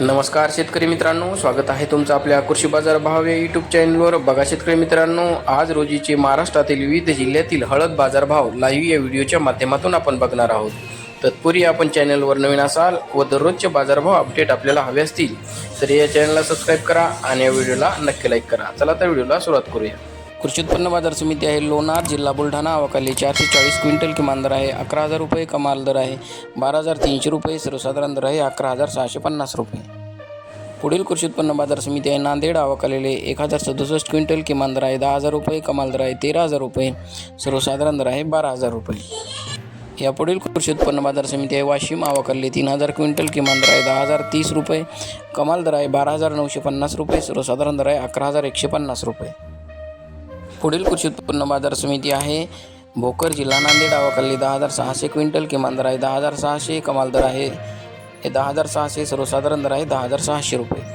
नमस्कार शेतकरी मित्रांनो स्वागत आहे तुमचं आपल्या कृषी बाजार भाव या यूट्यूब चॅनलवर बघा शेतकरी मित्रांनो आज रोजीचे महाराष्ट्रातील विविध जिल्ह्यातील हळद बाजारभाव लाईव्ह या व्हिडिओच्या माध्यमातून आपण बघणार आहोत. तत्पूर्वी आपण चॅनलवर नवीन असाल व दररोजचे बाजारभाव अपडेट आपल्याला हवे असतील तर या चॅनलला सबस्क्राईब करा आणि या व्हिडिओला नक्की लाईक करा. चला तर व्हिडिओला सुरुवात करूया. कृषी उत्पन्न बाजार समिती आहे लोणार जिल्हा बुलढाणा अवकाली चारशे चाळीस क्विंटल किमान दर आहे अकरा हजार रुपये कमाल दर आहे बारा हजार तीनशे रुपये सर्वसाधारण दर आहे अकरा हजार सहाशे पन्नास रुपये. पुढील कृषी उत्पन्न बाजार समिती आहे. नांदेड आवकालेले एक हजार सदुसष्ट क्विंटल किमान दर आहे. दहा हजार रुपये कमाल दर आहे. तेरा हजार रुपये सर्वसाधारण दर आहे. बारा हजार रुपये. यापुढील कृषी उत्पन्न बाजार समिती आहे. वाशिम आवकाले तीन हजार क्विंटल किमान दर आहे. दहा हजार तीस रुपये कमाल दर आहे. बारा हजार नऊशे पन्नास रुपये सर्वसाधारण दर आहे. अकरा हजार एकशे पन्नास रुपये. पुढील कृषी उत्पन्न बाजार समिती आहे. भोकर जिल्हा नांदेड आवाखाली दहा हजार सहाशे क्विंटल किमान दर आहे. दहा हजार सहाशे कमाल दर आहे. हे दहा हजार सहाशे सर्वसाधारण दर आहे. दहा हजार सहाशे रुपये.